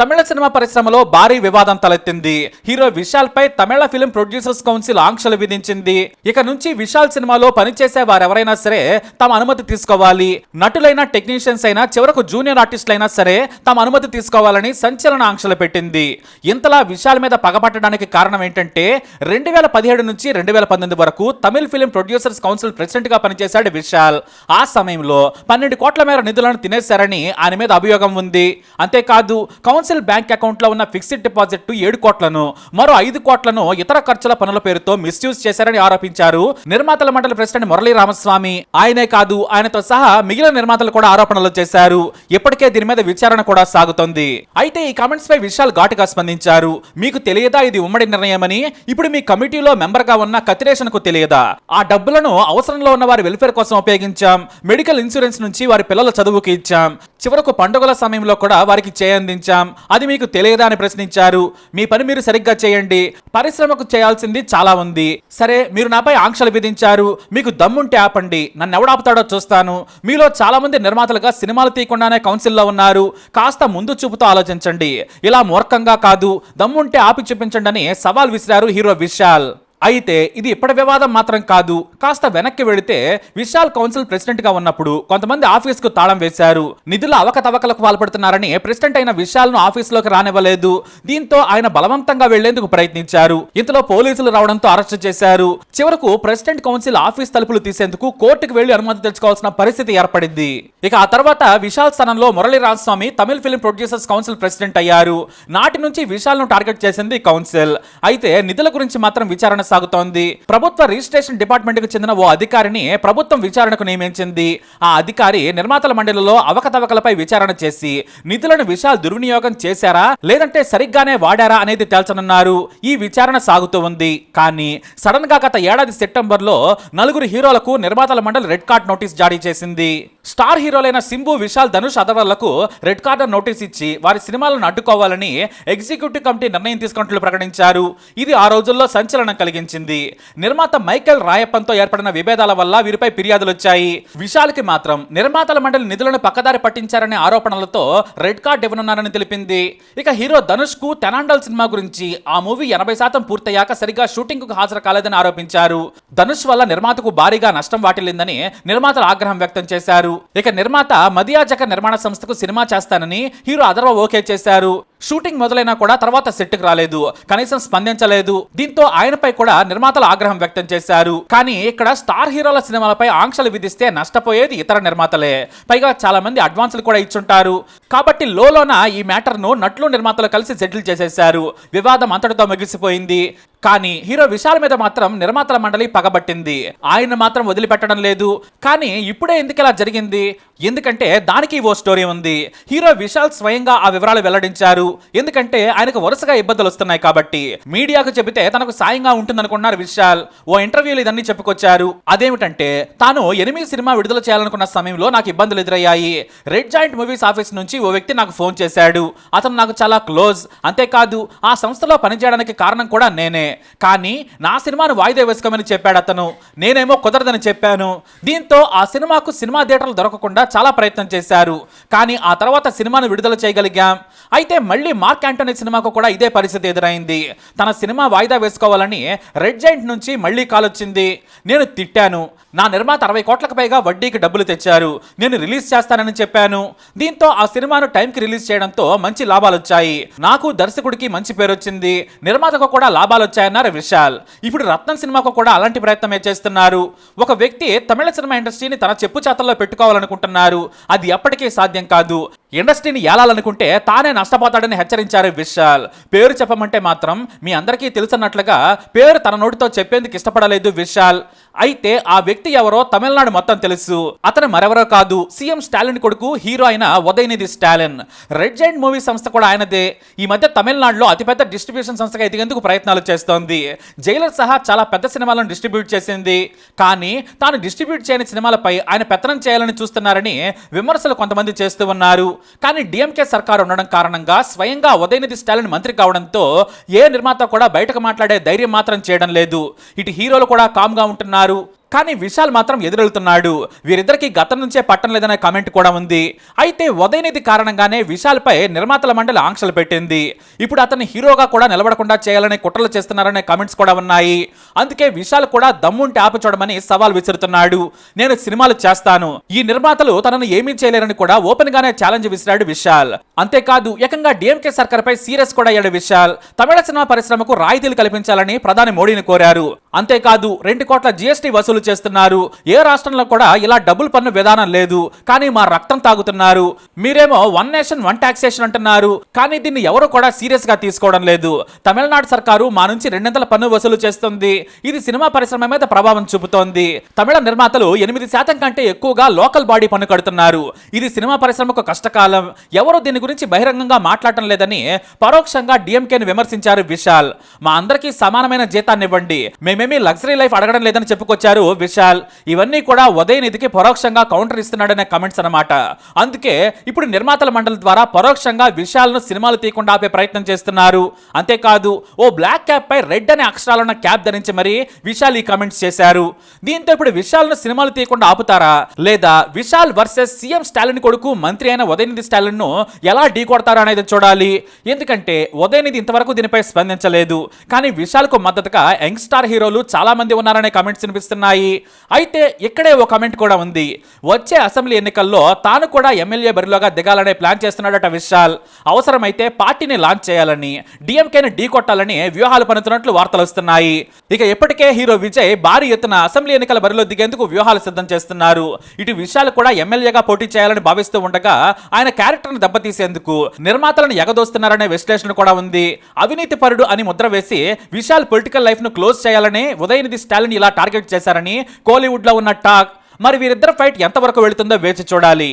తమిళ cinema పరిశ్రమలో భారీ వివాదం తలెత్తింది. హీరో విశాల్ పై తమిళ ఫిల్మ్ ప్రొడ్యూసర్స్ కౌన్సిల్ ఆంక్షలు విధించింది. ఇక నుంచి విశాల్ సినిమాలో పనిచేసే వారెవరైనా సరే తమ అనుమతి తీసుకోవాలి. నటులైన టెక్నీషియన్స్ అయినా చివరకు జూనియర్ ఆర్టిస్టులైనా సరే తమ అనుమతి తీసుకోవాలని సంచలన ఆంక్షలు పెట్టింది. ఇంతలా విశాల్ మీద పగపట్టడానికి కారణం ఏంటంటే రెండు వేల పదిహేడు నుంచి రెండు వేల పంతొమ్మిది వరకు తమిళ ఫిల్మ్ ప్రొడ్యూసర్స్ కౌన్సిల్ ప్రెసిడెంట్గా పనిచేశాడు విశాల్. ఆ సమయంలో పన్నెండు కోట్ల మేర నిధులను తినేశారని ఆయన మీద అభియోగం ఉంది. అంతేకాదు కౌన్సిల్ బ్యాంక్ అకౌంట్లో ఉన్న ఫిక్స్డ్ డిపాజిట్ ఏడు కోట్లను మరో ఐదు కోట్లను ఇతర ఖర్చుల పనుల పేరుతో మిస్యూజ్ చేశారని ఆరోపించారు. నిర్మాతల మండలి ప్రెసిడెంట్ మురళీ రామస్వామి. ఆయనే కాదు ఆయనతో సహా మిగిలిన నిర్మాతలు కూడా ఆరోపణలు చేశారు. ఇప్పటికే దీని మీద విచారణ కూడా సాగుతోంది. అయితే ఈ కామెంట్స్ పై విశాల్ ఘాటుగా స్పందించారు. మీకు తెలియదా ఇది ఉమ్మడి నిర్ణయమని? ఇప్పుడు మీ కమిటీలో మెంబర్గా ఉన్న కతిరేషన్కు తెలియదా? ఆ డబ్బులను అవసరంలో ఉన్న వారి వెల్ఫేర్ కోసం ఉపయోగించాం. మెడికల్ ఇన్సూరెన్స్ నుంచి వారి పిల్లల చదువుకి ఇచ్చాం. చివరకు పండుగల సమయంలో కూడా వారికి చేయందించాం. అది మీకు తెలియదా అని ప్రశ్నించారు. మీ పని మీరు సరిగ్గా చేయండి. పరిశ్రమకు చేయాల్సింది చాలా ఉంది. సరే మీరు నాపై ఆంక్షలు విధించారు. మీకు దమ్ముంటే ఆపండి. నన్ను ఎవడాపుతాడో చూస్తాను. మీలో చాలా మంది నిర్మాతలుగా సినిమాలు తీయకుండానే కౌన్సిల్లో ఉన్నారు. కాస్త ముందు చూపుతో ఆలోచించండి. ఇలా మూర్ఖంగా కాదు. దమ్ముంటే ఆపి చూపించండి అని సవాల్ విసిరారు హీరో విశాల్. అయితే ఇది ఇప్పటి వివాదం మాత్రం కాదు. కాస్త వెనక్కి వెళితే విశాల్ కౌన్సిల్ ప్రెసిడెంట్గా ఉన్నప్పుడు కొంతమంది ఆఫీస్కు తాళం వేశారు. నిధుల అవకతవకలకు పాల్పడుతున్నారని ప్రెసిడెంట్ అయిన విశాల్ను ఆఫీస్లోకి రానివ్వలేదు. దీంతో ఆయన బలవంతంగా వెళ్ళేందుకు ప్రయత్నించారు. ఇంతలో పోలీసులు రావడంతో అరెస్ట్ చేశారు. చివరకు ప్రెసిడెంట్ కౌన్సిల్ ఆఫీస్ తలుపులు తీసేందుకు కోర్టుకు వెళ్ళి అనుమతి తెచ్చుకోవాల్సిన పరిస్థితి ఏర్పడింది. ఇక ఆ తర్వాత విశాల్ స్థానంలో Murali Ramaswamy Tamil film producers council president అయ్యారు. నాటి నుంచి విశాల్ను టార్గెట్ చేసింది కౌన్సిల్. అయితే నిధుల గురించి మాత్రం విచారణ సాగుతోంది ప్రభుత్వ రిజిస్ట్రేషన్ డిపార్ట్మెంట్కు చెందిన ఓ అధికారిని ప్రభుత్వం విచారణకు నియమించింది. ఆ అధికారి నిర్మాతల మండలిలో అవకతవకలపై విచారణ చేసి నిధులను విశాల్ దుర్వినియోగం చేశారా లేదంటే సరిగ్గానే వాడారా అనేది తేల్చనున్నారు. ఈ విచారణ సాగుతూ ఉంది. కానీ సడన్గా గత ఏడాది సెప్టెంబర్లో నలుగురు హీరోలకు నిర్మాతల మండలి రెడ్ కార్డ్ నోటీస్ జారీ చేసింది. స్టార్ హీరోలైన సింబు విశాల్ ధనుష్ అదర్లకు రెడ్ కార్డర్ నోటీస్ ఇచ్చి వారి సినిమాలను అడ్డుకోవాలని ఎగ్జిక్యూటివ్ కమిటీ నిర్ణయం తీసుకున్నట్లు ప్రకటించారు. ఇది ఆ రోజుల్లో సంచలనం కలిగించింది నిర్మాత మైకేల్ రాయప్పన్తో ఏర్పడిన విభేదాల వల్ల వీరిపై ఫిర్యాదులు వచ్చాయి. విశాల్కి మాత్రం నిర్మాతల మండలి నిధులను పక్కదారి పట్టించారనే ఆరోపణలతో రెడ్ కార్డ్ ఇవ్వనున్నారని తెలిపింది. ఇక హీరో ధనుష్కు తెనాండల్ సినిమా గురించి ఆ మూవీ ఎనభై శాతం పూర్తయ్యాక సరిగా షూటింగ్కు హాజరు కాలేదని ఆరోపించారు. ధనుష్ వల్ల నిర్మాతకు భారీగా నష్టం వాటిల్లిందని నిర్మాతలు ఆగ్రహం వ్యక్తం చేశారు. ఇక నిర్మాత మదియాజక నిర్మాణ సంస్థకు సినిమా చేస్తానని హీరో అదర్వ ఓకే చేశారు. షూటింగ్ మొదలైనా కూడా తర్వాత సెట్కి రాలేదు కనీసం స్పందించలేదు. దీంతో ఆయనపై కూడా నిర్మాతలు ఆగ్రహం వ్యక్తం చేశారు. కానీ ఇక్కడ స్టార్ హీరోల సినిమాలపై ఆంక్షలు విధిస్తే నష్టపోయేది ఇతర నిర్మాతలే. పైగా చాలా మంది అడ్వాన్సులు కూడా ఇచ్చుంటారు. కాబట్టి లోలోన ఈ మ్యాటర్ను నట్లు నిర్మాతలు కలిసి సెటిల్ చేసేశారు. వివాదం అంతటితో ముగిసిపోయింది. కానీ హీరో విశాల్ మీద మాత్రం నిర్మాతల మండలి పగబట్టింది. ఆయన మాత్రం వదిలిపెట్టడం లేదు. కానీ ఇప్పుడే ఎందుకు ఇలా జరిగింది? ఎందుకంటే దానికి ఓ స్టోరీ ఉంది. హీరో విశాల్ స్వయంగా ఆ వివరాలు వెల్లడించారు. ఎందుకంటే ఆయనకు వరుసగా ఇబ్బందులు వస్తున్నాయి కాబట్టి. మీడియాకు చెబితే తనకు సాయంగా ఉంటుందనుకున్నారు విశాల్. ఓ ఇంటర్వ్యూలు ఇదన్నీ చెప్పుకొచ్చారు. అదేమిటంటే తాను ఎనిమిది సినిమా విడుదల చేయాలనుకున్న సమయంలో నాకు ఇబ్బందులు ఎదురయ్యాయి. రెడ్ జాయింట్ మూవీస్ ఆఫీస్ నుంచి ఓ వ్యక్తి నాకు ఫోన్ చేశాడు. అతను నాకు చాలా క్లోజ్. అంతేకాదు ఆ సంస్థలో పనిచేయడానికి కారణం కూడా నేనే. కానీ నా సినిమాను వాయిదా వేసుకోమని చెప్పాడు అతను. నేనేమో కుదరదని చెప్పాను. దీంతో ఆ సినిమాకు సినిమా థియేటర్లు దొరకకుండా చాలా ప్రయత్నం చేశారు. కానీ ఆ తర్వాత సినిమాను విడుదల చేయగలిగాం. అయితే మళ్ళీ మార్క్ యాంటోనీ సినిమాకు కూడా ఇదే పరిస్థితి ఎదురైంది. తన సినిమా వాయిదా వేసుకోవాలని రెడ్ జైంట్ నుంచి మళ్ళీ కాల్ వచ్చింది. నేను తిట్టాను. నా నిర్మాత అరవై కోట్లకు పైగా వడ్డీకి డబ్బులు తెచ్చారు. నేను రిలీజ్ చేస్తానని చెప్పాను. దీంతో ఆ సినిమాను టైంకి రిలీజ్ చేయడంతో మంచి లాభాలు వచ్చాయి. నాకు దర్శకుడికి మంచి పేరు వచ్చింది నిర్మాతకు కూడా లాభాలు వచ్చాయన్నారు విశాల్. ఇప్పుడు రత్నం సినిమాకు కూడా అలాంటి ప్రయత్నమే చేస్తున్నారు? ఒక వ్యక్తి తమిళ సినిమా ఇండస్ట్రీని తన చెప్పు చేతల్లో పెట్టుకోవాలనుకుంటున్నారు. అది ఎప్పటికీ సాధ్యం కాదు. ఇండస్ట్రీని ఏలాలనుకుంటే తానే నష్టపోతాడని హెచ్చరించారు విశాల్. పేరు చెప్పమంటే మాత్రం మీ అందరికీ తెలుసన్నట్లుగా పేరు తన నోటితో చెప్పేందుకు ఇష్టపడలేదు విశాల్. అయితే ఆ వ్యక్తి ఎవరో తమిళనాడు మొత్తం తెలుసు. అతను మరెవరో కాదు. సీఎం స్టాలిన్ కొడుకు హీరో అయిన Udhayanidhi Stalin. Red giant movie సంస్థ కూడా ఆయనదే. ఈ మధ్య తమిళనాడులో అతిపెద్ద డిస్ట్రిబ్యూషన్ సంస్థగా ఎదిగేందుకు ప్రయత్నాలు చేస్తోంది. జైలర్ సహా చాలా పెద్ద సినిమాలను డిస్ట్రిబ్యూట్ చేసింది. కానీ తాను డిస్ట్రిబ్యూట్ చేయని సినిమాలపై ఆయన పెత్తనం చేయాలని చూస్తున్నారని విమర్శలు కొంతమంది చేస్తూ ఉన్నారు. కానీ డిఎంకే సర్కార్ ఉండడం కారణంగా స్వయంగా ఉదయనిధి స్టాలిన్ మంత్రి కావడంతో ఏ నిర్మాత కూడా బయటకు మాట్లాడే ధైర్యం మాత్రం చేయడం లేదు. ఇటు హీరోలు కూడా కామ్గా ఉంటున్నారు. గారు కానీ విశాల్ మాత్రం ఎదురెళ్తున్నాడు. వీరిద్దరికి గతం నుంచే పట్టం లేదనే కామెంట్ కూడా ఉంది. అయితే ఉదయనిధి కారణంగానే విశాల్ పై నిర్మాతల మండలి ఆంక్షలు పెట్టింది. ఇప్పుడు అతన్ని హీరోగా కూడా నిలబడకుండా చేయాలనే కుట్రలు చేస్తున్నారనే కామెంట్స్ కూడా ఉన్నాయి. అందుకే విశాల్ కూడా దమ్ముంటే ఆప చూడమని సవాల్ విసురుతున్నాడు. నేను సినిమాలు చేస్తాను. ఈ నిర్మాతలు తనను ఏమీ చేయలేరని కూడా ఓపెన్ గానే ఛాలెంజ్ విసిరాడు విశాల్. అంతేకాదు ఏకంగా డిఎంకే సర్కార్ పై సీరియస్ కూడా అయ్యాడు విశాల్. తమిళ సినిమా పరిశ్రమకు రాయితీలు కల్పించాలని ప్రధాని మోడీని కోరారు. అంతేకాదు రెండు కోట్ల జీఎస్టీ వసూలు చేస్తున్నారు. ఏ రాష్ట్రంలో కూడా ఇలా డబుల్ పన్ను విధానం లేదు. కానీ మా రక్తం తాగుతున్నారు. మీరేమో వన్ నేషన్ వన్ టాక్సేషన్ అంటున్నారు. కానీ దీన్ని ఎవరు కూడా సీరియస్గా తీసుకోవడం లేదు. తమిళనాడు సర్కారు మా నుంచి రెండింతల పన్ను వసూలు చేస్తుంది. ఇది సినిమా పరిశ్రమ మీద ప్రభావం చూపుతోంది. తమిళ నిర్మాతలు ఎనిమిది శాతం కంటే ఎక్కువగా లోకల్ బాడీ పన్ను కడుతున్నారు. ఇది సినిమా పరిశ్రమకు కష్టకాలం. ఎవరు దీని గురించి బహిరంగంగా మాట్లాడటం లేదని పరోక్షంగా డిఎంకేను విమర్శించారు విశాల్. మా అందరికీ సమానమైన జీతాన్ని ఇవ్వండి మేమేమీ లగ్జరీ లైఫ్ అడగడం లేదని చెప్పుకొచ్చారు విశాల్ ఇవన్నీ కూడా ఉదయనిధికి పరోక్షంగా కౌంటర్ ఇస్తున్నాడనే కమెంట్స్ అన్నమాట. అందుకే ఇప్పుడు నిర్మాతల మండలి ద్వారా పరోక్షంగా విశాల్ను సినిమాలు తీయకుండా ఆపే ప్రయత్నం చేస్తున్నారు. అంతేకాదు ఓ బ్లాక్ క్యాప్ పై రెడ్ అనే అక్షరాలున్న క్యాప్ ధరించి మరి విశాల్ ఈ కమెంట్స్ చేశారు. దీంతో ఇప్పుడు విశాల్ను సినిమాలు తీయకుండా ఆపుతారా? లేదా విశాల్ వర్సెస్ సీఎం స్టాలిన్ కొడుకు మంత్రి అయిన ఉదయనిధి స్టాలిన్ను ఎలా ఢీ కొడతారా అనేది చూడాలి. ఎందుకంటే ఉదయనిధి ఇంతవరకు దీనిపై స్పందించలేదు. కానీ విశాల్కు మద్దతుగా యంగ్ స్టార్ హీరోలు చాలా మంది ఉన్నారనే కమెంట్స్ వినిపిస్తున్నాయి. అయితే ఇక్కడే ఓ కమెంట్ కూడా ఉంది. వచ్చే అసెంబ్లీ ఎన్నికల్లో తాను కూడా ఎమ్మెల్యే బరిలోగా దిగాలనే ప్లాన్ చేస్తున్నాడట విశాల్. అవసరమైతే పార్టీని లాంచ్ చేయాలని డిఎంకేని ఢీ కొట్టాలని వ్యూహాలు పనుతున్నట్లు వార్తలు వస్తున్నాయి. ఇక ఇప్పటికే హీరో విజయ్ భారీ ఎత్తున అసెంబ్లీ ఎన్నికల బరిలో దిగేందుకు వ్యూహాలు సిద్ధం చేస్తున్నారు. ఇటు విశాల్ కూడా ఎమ్మెల్యేగా పోటీ చేయాలని భావిస్తూ ఉండగా ఆయన క్యారెక్టర్ను దెబ్బతీసేందుకు నిర్మాతలను ఎగదోస్తున్నారనే విశ్లేషణ కూడా ఉంది. అవినీతి పరుడు అని ముద్ర వేసి విశాల్ పొలిటికల్ లైఫ్ను క్లోజ్ చేయాలని ఉదయనిధి స్టాలిన్ ఇలా టార్గెట్ చేశారని కోలీవుడ్లో ఉన్న టాక్. మరి వీరిద్దరు ఫైట్ ఎంతవరకు వెళుతుందో వేచి చూడాలి.